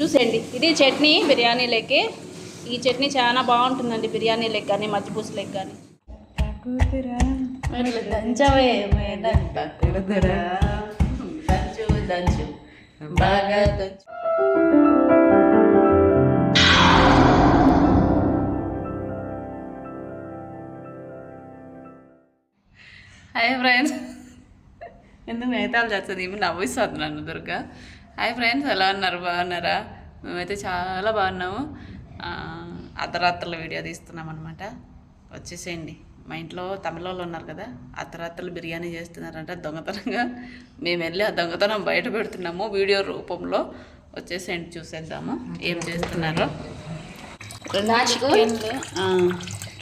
చూసేయండి. ఇది చట్నీ బిర్యానీలోకి ఈ చట్నీ చాలా బాగుంటుందండి బిర్యానీలోకి కానీ మజ్జిపూసలోకి కానీ. దంచవే దంచు దంచు. బాగా దంచు. Hi friends. ఎందుకు మిగతాలు చేస్తుంది? ఏమి నవ్విస్తుంది నన్ను దుర్గా. హాయ్ ఫ్రెండ్స్ ఎలా ఉన్నారు? బాగున్నారా? మేమైతే చాలా బాగున్నాము. అర్ధరాత్రుల వీడియో తీస్తున్నాం అనమాట వచ్చేసేయండి. మా ఇంట్లో తమిళ వాళ్ళు ఉన్నారు కదా అర్ధరాత్రులు బిర్యానీ చేస్తున్నారంట దొంగతనంగా. మేము వెళ్ళి ఆ దొంగతనం బయట పెడుతున్నాము వీడియో రూపంలో. వచ్చేసేయండి చూసేద్దాము ఏం చేస్తున్నారో. రెండు చికెన్లు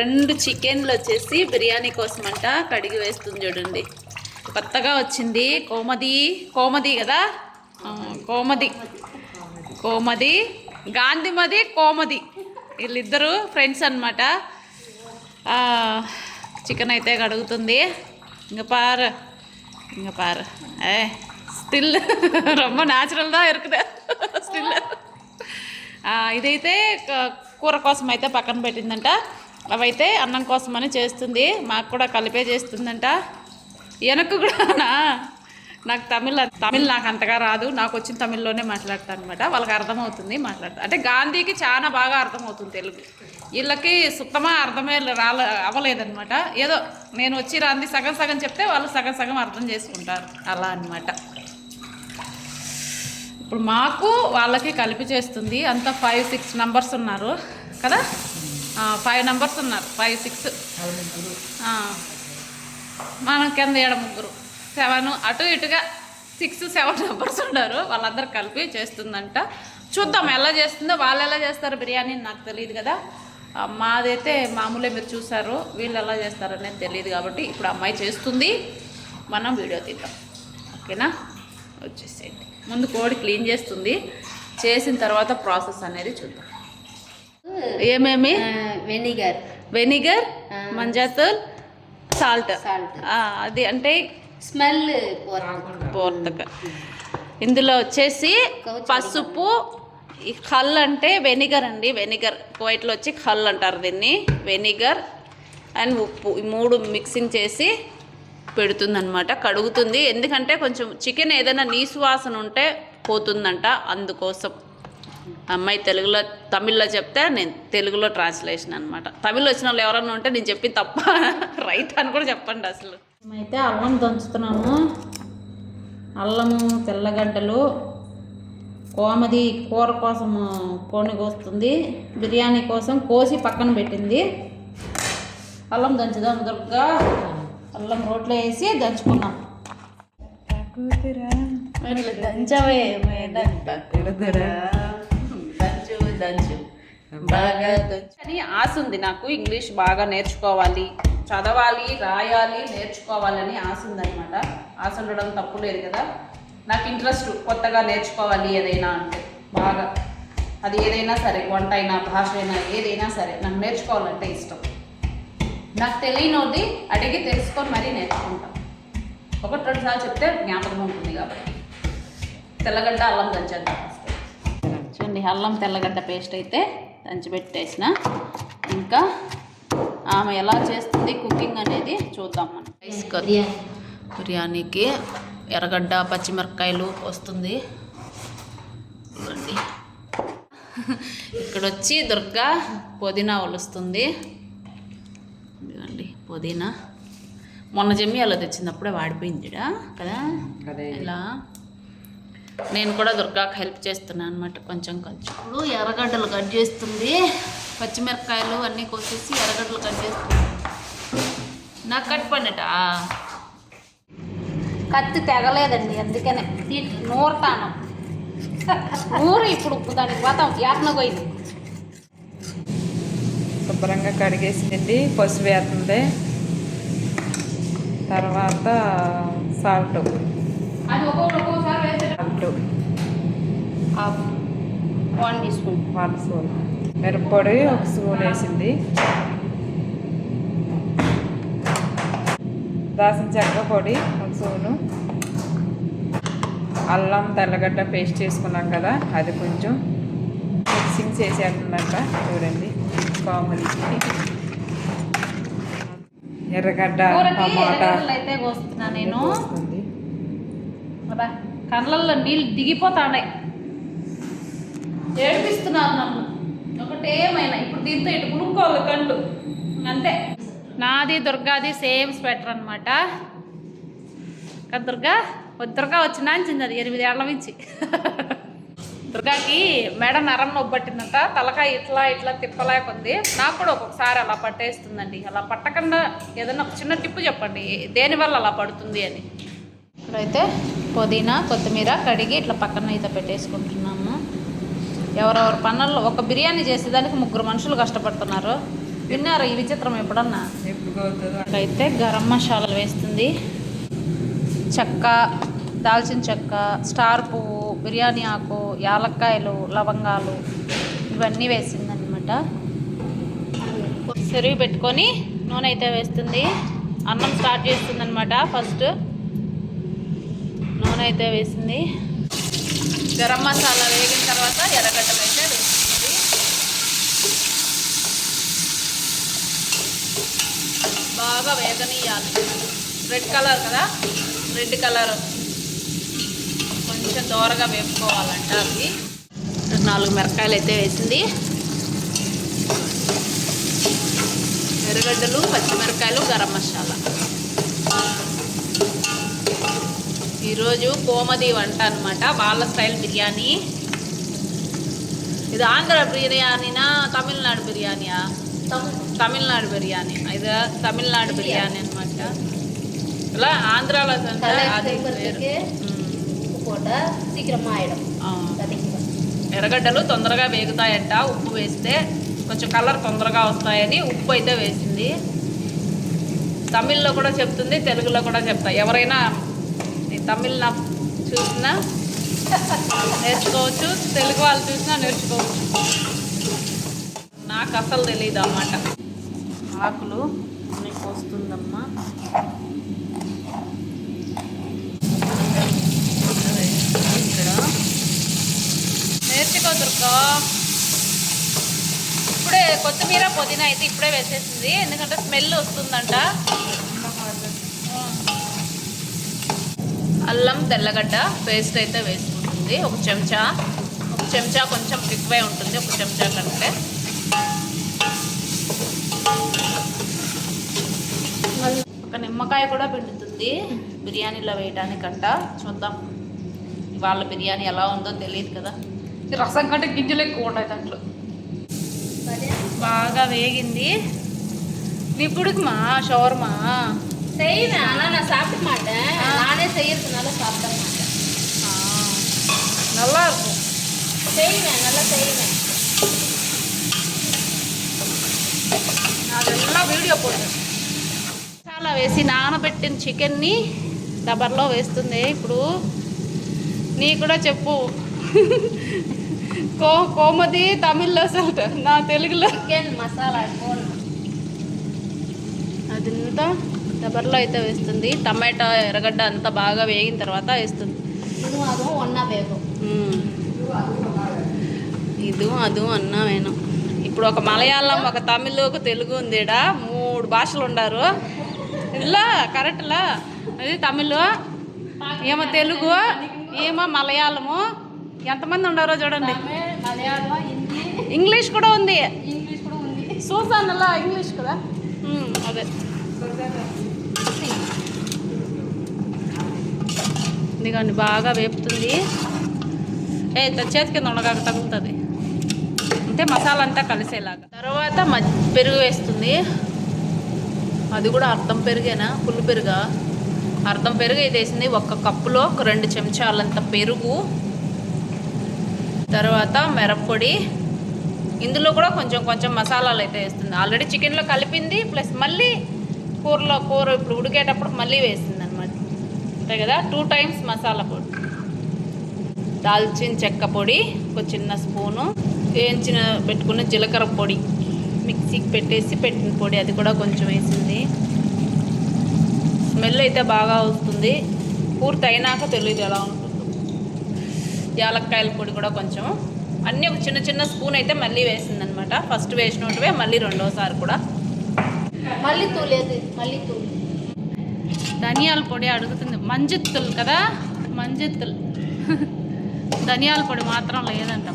రెండు చికెన్లు వచ్చేసి బిర్యానీ కోసం అంట కడిగి వేస్తుంది చూడండి. కొత్తగా వచ్చింది కోమది కోమది కదా? కోమది కోమది గాంధీమది కోమది వీళ్ళిద్దరూ ఫ్రెండ్స్ అనమాట చికెన్ అయితే కడుగుతుంది ఇంక పారు ఇంక పారు ఏ స్టిల్ రొమ్మ న్యాచురల్ தான் இருக்குது స్టిల్ ఆ, ఇదైతే క- కూర కోసం అయితే పక్కన పెట్టిందంట అవైతే అన్నం కోసం అని చేస్తుంది మాకు కూడా కలిపే చేస్తుందంట వెనక్కు కూడా నాకు తమిళ తమిళ్ నాకు అంతగా రాదు. నాకు వచ్చిన తమిళ్ళోనే మాట్లాడతాను అనమాట వాళ్ళకి అర్థమవుతుంది మాట్లాడతా. అంటే గాంధీకి చాలా బాగా అర్థమవుతుంది తెలుగు. వీళ్ళకి సుత్తమా అర్థమే రాల అవ్వలేదన్నమాట. ఏదో నేను వచ్చి రాంది సగం సగం చెప్తే వాళ్ళు సగం సగం అర్థం చేసుకుంటారు. అలా అన్నమాట. ఇప్పుడు మాకు వాళ్ళకి కలిపి చేస్తుంది. అంత ఫైవ్ సిక్స్ నంబర్స్ ఉన్నారు. కదా? ఫైవ్ నంబర్స్ ఉన్నారు. ఫైవ్ సిక్స్ మనం కింద ఏడ ముగ్గురు? సెవెన్ అటు ఇటుగా సిక్స్ సెవెన్ నంబర్స్ ఉన్నారు. వాళ్ళందరూ కలిపి చేస్తుందంట. చూద్దాం ఎలా చేస్తుందో వాళ్ళు ఎలా చేస్తారో బిర్యానీ నాకు తెలియదు కదా. మాదైతే మామూలే మీరు చూసారు వీళ్ళు ఎలా చేస్తారనేది తెలియదు కాబట్టి ఇప్పుడు అమ్మాయి చేస్తుంది. మనం వీడియో తీద్దాం. ఓకేనా? వచ్చేసేయండి. ముందు కోడి క్లీన్ చేస్తుంది. చేసిన తర్వాత ప్రాసెస్ అనేది చూద్దాం. ఏమేమి? వెనిగర్. వెనిగర్ మంజాతూల్ సాల్ట్. సాల్ట్. అది అంటే స్మెల్ పోర్తక ఇందులో వచ్చేసి పసుపు ఈ ఖల్ అంటే వెనిగర్ అండి. వెనిగర్. కువైట్లో వచ్చి ఖల్ అంటారు దీన్ని. వెనిగర్ అండ్ ఉప్పు. ఈ మూడు మిక్సింగ్ చేసి పెడుతుందన్నమాట. కడుగుతుంది. ఎందుకంటే కొంచెం చికెన్ ఏదైనా నీసు వాసన ఉంటే పోతుందంట అందుకోసం. అమ్మాయి తెలుగులో తమిళ్ళో చెప్తే నేను తెలుగులో ట్రాన్స్లేషన్ అనమాట తమిళ్ వచ్చిన వాళ్ళు ఎవరన్నా ఉంటే నేను చెప్పి తప్ప రైట్ అని కూడా చెప్పండి అసలు. మేమైతే అల్లం దంచుతున్నాము. అల్లము తెల్లగడ్డలు కోమది కూర కోసం కోని కోస్తుంది. బిర్యానీ కోసం కోసి పక్కన పెట్టింది. అల్లం దంచుదాం దుర్గా. అల్లం రోట్లో వేసి దంచుకున్నాం దంచవే దంచు దంచు. దంచు అని ఆశ ఉంది నాకు ఇంగ్లీష్ బాగా నేర్చుకోవాలి చదవాలి రాయాలి నేర్చుకోవాలని ఆశ ఉందన్నమాట. ఆశ ఉండడం తప్పు లేదు కదా. నాకు ఇంట్రెస్ట్ కొత్తగా నేర్చుకోవాలి ఏదైనా అంటే బాగా. అది ఏదైనా సరే వంట అయినా భాష అయినా ఏదైనా సరే నాకు నేర్చుకోవాలంటే ఇష్టం. నాకు తెలియనోది అడిగి తెలుసుకొని మరీ నేర్చుకుంటాను ఒకటి రెండు సార్లు చెప్తే జ్ఞాపకం ఉంటుంది కాబట్టి. తెల్లగడ్డ అల్లం దంచేద్దాం చూడండి అల్లం తెల్లగడ్డ పేస్ట్ అయితే దంచి పెట్టేసిన ఇంకా ఆమె ఎలా చేస్తుంది కుకింగ్ అనేది చూద్దాం మనం. Rice curry. బిర్యానీకి ఎర్రగడ్డ పచ్చిమిరపకాయలు వస్తుంది. చూడండి. ఇక్కడ వచ్చి దుర్గా పుదీనా ఒలుస్తుంది. ఇదిగోండి పుదీనా. మొన్న జమ్మి అలా తెచ్చినప్పుడే వాడిపోయింది ఈడ, కదా? ఇలా నేను కూడా దుర్గాకు హెల్ప్ చేస్తున్నాను అనమాట కొంచెం కొంచెం. ఇప్పుడు ఎర్రగడ్డలు కట్ చేస్తుంది. పచ్చిమిరపకాయలు అన్నీ కోసేసి ఎర్రగడ్డలు కట్ చేస్తుంది. నాకు కట్ పన్నట? కత్తి తెగలేదండి అందుకనే. నూరతాను. నూరు ఇప్పుడు దానికి పోతాం యాత్న పోయింది శుభ్రంగా కడిగేసింది పసుపు వేస్తుంది. తర్వాత సాల్ట్. అది ఒక్కొక్కటి half one teaspoon one spoon మిరప్పొడి ఒక స్పూన్ వేసింది. దాసిన చెక్క పొడి ఒక స్పూను. అల్లం తెల్లగడ్డ పేస్ట్ చేసుకున్నాం కదా అది కొంచెం మిక్సింగ్ చేసేస్తుందంట చూడండి కామెడీ ఎర్రగడ్డ టమాటా. అయితే కోస్తున్నా నేను. కళ్ళల్లో నీళ్ళు దిగిపోతాడాయి ఏడిపిస్తున్నారు నన్ను. ఒకటేమైనా ఇప్పుడు దీంతో ఇటు కునుక్కోవాలి కళ్ళు అంతే. నాది దుర్గాది సేమ్ స్వెటర్ అనమాట దుర్గా? దుర్గా వచ్చినా నాంచింది అది ఎనిమిది ఏళ్ళ నుంచి. దుర్గాకి మెడ నరం నొబ్బట్టిందంట తలకాయ ఇట్లా ఇట్లా తిప్పలేకుంది. నాకు కూడా ఒక్కొక్కసారి అలా పట్టేస్తుందండి. అలా పట్టకుండా ఏదైనా ఒక చిన్న టిప్పు చెప్పండి దేనివల్ల అలా పడుతుంది అని. ఇప్పుడైతే పుదీనా కొత్తిమీర కడిగి ఇట్లా పక్కన అయితే పెట్టేసుకుంటున్నాము. ఎవరెవరి పనుల్లో ఒక బిర్యానీ చేసేదానికి ముగ్గురు మనుషులు కష్టపడుతున్నారు. విన్నారా ఈ విచిత్రం ఎప్పుడన్నా? అయితే గరం మసాలాలు వేస్తుంది. చెక్క దాల్చిన చెక్క స్టార్ పువ్వు బిర్యానీ ఆకు యాలక్కాయలు లవంగాలు ఇవన్నీ వేసిందనమాట సెరిగి పెట్టుకొని నూనె అయితే వేస్తుంది. అన్నం స్టార్ట్ చేస్తుంది అనమాట ఫస్ట్. నూనె అయితే వేసింది. గరం మసాలా వేగిన తర్వాత ఎర్రగడ్డలు అయితే వేస్తుంది బాగా వేగనీయాలి రెడ్ కలర్ కదా? Red colour. కొంచెం దోరగా వేపుకోవాలంట అవి. నాలుగు మిరకాయలు అయితే వేసింది. ఎర్రగడ్డలు పచ్చిమిరకాయలు గరం మసాలా. ఈరోజు కోమది వంట అనమాట వాళ్ళ స్టైల్ బిర్యానీ. ఇది ఆంధ్ర బిర్యానీనా తమిళనాడు బిర్యానీయా? తమిళనాడు. బిర్యానీ. ఇది తమిళనాడు బిర్యానీ అనమాట ఇలా ఆంధ్రాలో ఎర్రగడ్డలు తొందరగా వేగుతాయంట. ఉప్పు వేస్తే కొంచెం కలర్ తొందరగా వస్తాయని ఉప్పు అయితే వేసింది. తమిళ్ళో కూడా చెప్తుంది తెలుగులో కూడా చెప్తా. ఎవరైనా తమిళ్ నా చూసినా? నేర్చుకోవచ్చు తెలుగు వాళ్ళు చూసినా నేర్చుకోవచ్చు. నాకు అసలు తెలియదు అన్నమాట ఆకులు నీకు వస్తుందమ్మా. ఇక్కడ. నేర్చుకో ఇప్పుడే కొత్తిమీర పుదీనా అయితే ఇప్పుడే వేసేసింది. ఎందుకంటే స్మెల్ వస్తుందంట. అల్లం తెల్లగడ్డ పేస్ట్ అయితే వేసుకుంటుంది. ఒక చెంచా ఒక చెంచా కొంచెం ఎక్కువే ఉంటుంది ఒక చెంచా కంటే. ఒక నిమ్మకాయ కూడా పిండుతుంది బిర్యానీలో వేయడానికంట చూద్దాం వాళ్ళ బిర్యానీ ఎలా ఉందో తెలియదు కదా. రసం కంటే గింజలు ఎక్కువ ఉన్నాయి దాంట్లో. బాగా వేగింది. నీ పుడుకుమా షవర్మా. செய்வேன் ஆனா நான் சாப்பிட மாட்டேன் நானே செய்யறதுனால சாப்பிட மாட்டேன் நல்லா இருக்கும் செய்வேன் நல்லா செய்வேன் నాదెల్లా వీడియో పోదు చాలా వేసి నానబెట్టిన చికెన్ని దబర్లో వేస్తుంది ఇప్పుడు నీ కూడా చెప్పు కో కోమది తమిళ్లో అసలు నా తెలుగులో చికెన్ మసాలా పోను అదంతా డబర్లో అయితే వేస్తుంది. టమాటా ఎర్రగడ్డ అంతా బాగా వేగిన తర్వాత వేస్తుంది. ఇది అదు అన్నా వేను ఇప్పుడు ఒక మలయాళం ఒక తమిళ్ ఒక తెలుగు ఉంది మూడు భాషలు ఉండారు. ఇలా కరెక్ట్లా? అది తమిళ? ఏమో తెలుగు? ఏమో మలయాళము? ఎంతమంది ఉండారో చూడండి. ఇంగ్లీష్ కూడా ఉంది. చూసాను అలా ఇంగ్లీష్ కదా అదే. ఇదిగోండి బాగా వేపుతుంది. ఏ త- చేతి కింద ఉండగా తగులుతుంది. అంటే మసాలా అంతా కలిసేలాగా. తర్వాత పెరుగు వేస్తుంది. అది కూడా అర్థం పెరుగేనా? పుల్లు పెరుగా? అర్థం పెరుగు అయితే వేసింది ఒక కప్పులో ఒక రెండు చెంచాలంత పెరుగు. తర్వాత మిరప్పొడి. ఇందులో కూడా కొంచెం కొంచెం మసాలాలు అయితే వేస్తుంది. ఆల్రెడీ చికెన్లో కలిపింది ప్లస్ మళ్ళీ కూరలో కూర ఇప్పుడు ఉడికేటప్పుడు మళ్ళీ వేసింది అనమాట అంతే కదా? టూ టైమ్స్ మసాలా పొడి. దాల్చిన చెక్క పొడి ఒక చిన్న స్పూను వేయించిన పెట్టుకున్న జీలకర్ర పొడి మిక్సీకి పెట్టేసి పెట్టిన పొడి అది కూడా కొంచెం వేసింది. స్మెల్ అయితే బాగా వస్తుంది. పూర్తి అయినాక తెలియదు ఎలా ఉంటుందో. యాలక్కాయల పొడి కూడా కొంచెం. అన్నీ ఒక చిన్న చిన్న స్పూన్ అయితే మళ్ళీ వేసిందనమాట ఫస్ట్ వేసినట్టువే మళ్ళీ రెండోసారి కూడా. మళ్ళీ తూలేదు మళ్ళీ తూలు ధనియాల పొడి అడుగుతుంది. మంజుత్తులు కదా? మంజుత్తులు. ధనియాల పొడి మాత్రం లేదంట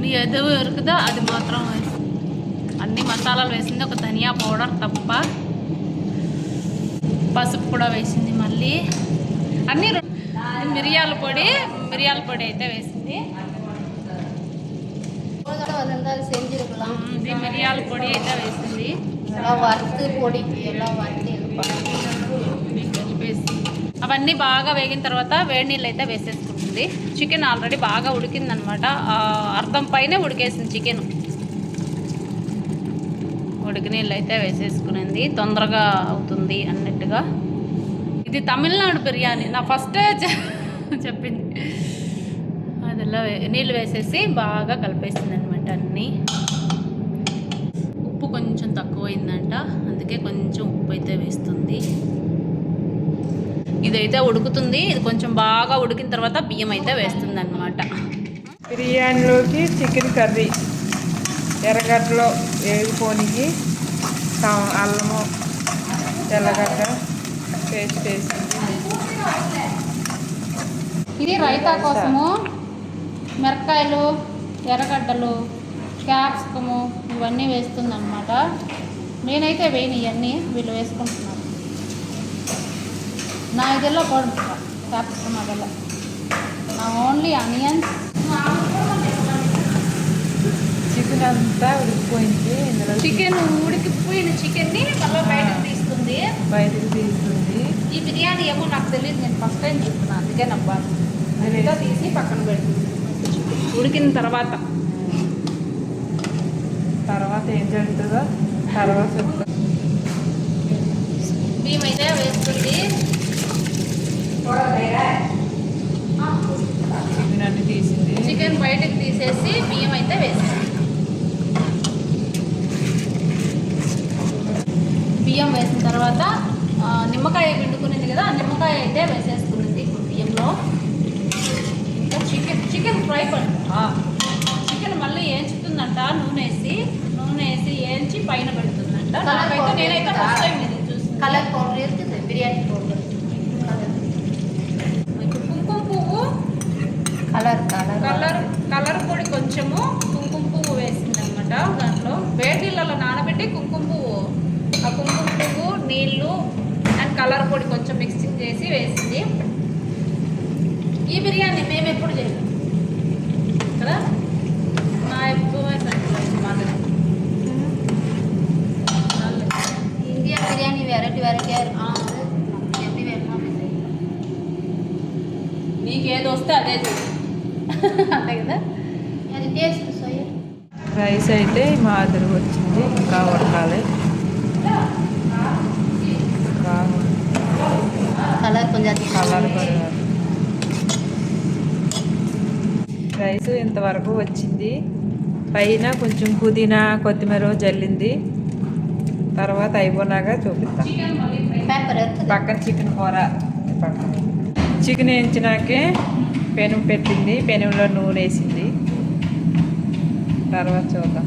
మీ ఎదవి ఉరుకుదా అది మాత్రం అన్ని మసాలాలు వేసింది. ఒక ధనియా పౌడర్ తప్ప పసుపు కూడా వేసింది మళ్ళీ. అన్ని మిరియాల పొడి మిరియాల పొడి అయితే వేసింది. మిరియాల పొడి అయితే వేసింది. పొడి ఎలా అవన్నీ బాగా వేగిన తర్వాత వేడి నీళ్ళు అయితే వేసేసుకుంటుంది. చికెన్ ఆల్రెడీ బాగా ఉడికిందనమాట. అర్థం పైనే ఉడికేసింది చికెన్. ఉడికి నీళ్ళు అయితే వేసేసుకునింది. తొందరగా అవుతుంది అన్నట్టుగా. ఇది తమిళనాడు బిర్యానీ. నా ఫస్టే చెప్పింది. అదిలో నీళ్ళు వేసేసి బాగా కలిపేసిందండి తక్కువైందంట అందుకే కొంచెం ఉప్పు అయితే వేస్తుంది. ఇదైతే ఉడుకుతుంది. ఇది కొంచెం బాగా ఉడికిన తర్వాత బియ్యం అయితే వేస్తుంది అనమాట బిర్యానీలోకి చికెన్ కర్రీ. ఎర్రగడ్డలో వేగిపోనికి అల్లము తెల్లగడ్డ పేస్ట్ వేసింది. ఇది రైతా కోసము. మిరపకాయలు ఎర్రగడ్డలు క్యాప్సికము ఇవన్నీ వేస్తుంది అనమాట నేనైతే వేయను ఇవన్నీ వీళ్ళు వేసుకుంటున్నారు. నా ఇదెల్లా కూడా క్యాప్సికమ్ అదెల్లా నా ఓన్లీ అనియన్స్ చికెన్ అంతా ఉడికిపోయింది చికెన్ ఉడికిపోయిన చికెన్ని మళ్ళీ బయటకు తీస్తుంది. బయటకు తీస్తుంది. ఈ బిర్యానీ ఏమో నాకు తెలియదు నేను ఫస్ట్ టైం చెప్తున్నాను అందుకే నవ్వాలి అదిగా తీసి పక్కన పెడుతుంది. ఉడికిన తర్వాత. తర్వాత ఏం జరుగుతుందో తర్వాత బియ్యం అయితే వేస్తుంది చికెన్ అన్ని తీసింది చికెన్ బయటకు తీసేసి బియ్యం అయితే వేసేసి బియ్యం వేసిన తర్వాత నిమ్మకాయ పిండుకునేది కదా నిమ్మకాయ అయితే వేసేసుకున్నది బియ్యంలో. ఇంకా చికెన్ చికెన్ ఫ్రై పడి చికెన్ మళ్ళీ ఏంచుతుందంట నూనె నూనె వేసి. పైన పెడుతుందంట. నేనైతే కలర్ పౌడర్ బిర్యానీ పౌడర్ కుంకుమ పువ్వు. కలర్ కలర్ కలర్ కలర్ పొడి కొంచెము కుంకుమ పువ్వు వేసింది అనమాట దాంట్లో. వేటిళ్ళలో నానబెట్టి కుంకుమ పువ్వు. ఆ కుంకుమ పువ్వు నీళ్ళు అండ్ కలర్ పొడి కొంచెం మిక్సింగ్ చేసి వేసింది. ఈ బిర్యానీ మేము ఎప్పుడు చేస్తాం రైస్ అయితే మాదిరి వచ్చింది. ఇంకా వండాలి కొంచెం రైస్ ఇంతవరకు వచ్చింది. పైన కొంచెం పుదీనా కొత్తిమీర జల్లింది. తర్వాత అయిపోయినాక చూపిస్తాం. పక్కన చికెన్ కూర పక్కన. చికెన్ వేయించినాకే పెనుగు పెట్టింది పెనుగులో నూనె వేసింది. తర్వాత చూద్దాం.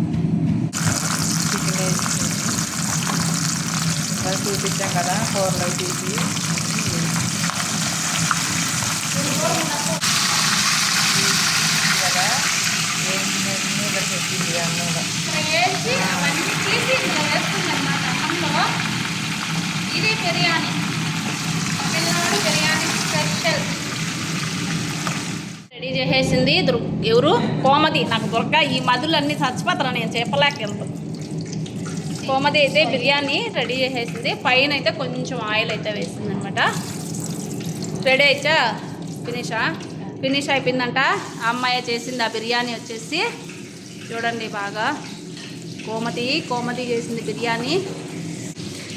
చికెన్ వేయించింది ఇంకా చూపించాం కదా కూరలో తీసి కదా ఏంటన్నీ ఇలా పెట్టింది అన్నంలో వేసి ఇది బిర్యానీ తమిళనాడు బిర్యానీ స్పెషల్ రెడీ చేసేసింది. దుర్ ఎవరు? కోమతి నాకు దొరక. ఈ మధులన్నీ చచ్చిపోతాను. నేను చెప్పలేక వెళ్తాను కోమతి అయితే బిర్యానీ రెడీ చేసేసింది. పైన అయితే కొంచెం ఆయిల్ అయితే వేసింది అనమాట రెడీ అయితే ఫినిషా? ఫినిష్ అయిపోయిందంట. ఆ అమ్మాయి చేసింది. ఆ బిర్యానీ వచ్చేసి చూడండి బాగా. కోమతి కోమతి చేసింది బిర్యానీ.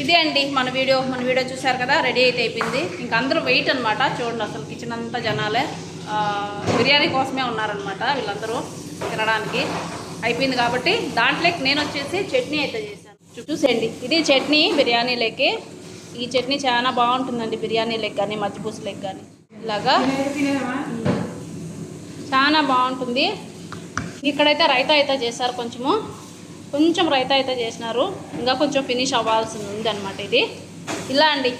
ఇదే అండి మన వీడియో. మన వీడియో చూశారు కదా? రెడీ అయితే అయిపోయింది. ఇంకా అందరూ వెయిట్ అనమాట చూడండి అసలు కిచెన్ అంతా జనాలే. బిర్యానీ కోసమే ఉన్నారనమాట వీళ్ళందరూ తినడానికి. అయిపోయింది కాబట్టి దాంట్లోకి నేను వచ్చేసి చట్నీ అయితే చేశాను. చూసేయండి. ఇది చట్నీ బిర్యానీలోకి ఈ చట్నీ చాలా బాగుంటుందండి బిర్యానీ లెక్క కానీ మజ్జిపూస లెక్క కానీ. ఇలాగా చాలా బాగుంటుంది. ఇక్కడైతే రైతా అయితే చేశారు కొంచెము. కొంచెం రైతా అయితే చేసినారు. ఇంకా కొంచెం ఫినిష్ అవ్వాల్సింది ఉంది అనమాట ఇది. ఇలా అండి.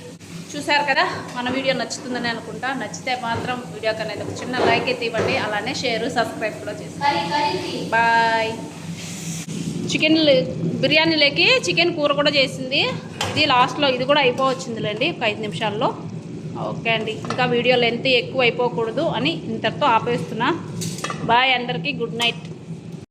చూశారు కదా? మన వీడియో నచ్చుతుందని అనుకుంటా. నచ్చితే మాత్రం వీడియోకి అనేది ఒక చిన్న లైక్ అయితే ఇవ్వండి. అలానే షేర్ సబ్స్క్రైబ్ కూడా చేసి బాయ్. చికెన్ బిర్యానీలోకి చికెన్ కూర కూడా చేసింది. ఇది లాస్ట్లో ఇది కూడా అయిపోవచ్చిందిలేండి ఒక ఐదు నిమిషాల్లో. ఓకే అండి. ఇంకా వీడియో లెంత్ ఎక్కువ అయిపోకూడదు అని ఇంతటితో ఆపేస్తున్నా. బాయ్ అందరికీ గుడ్ నైట్.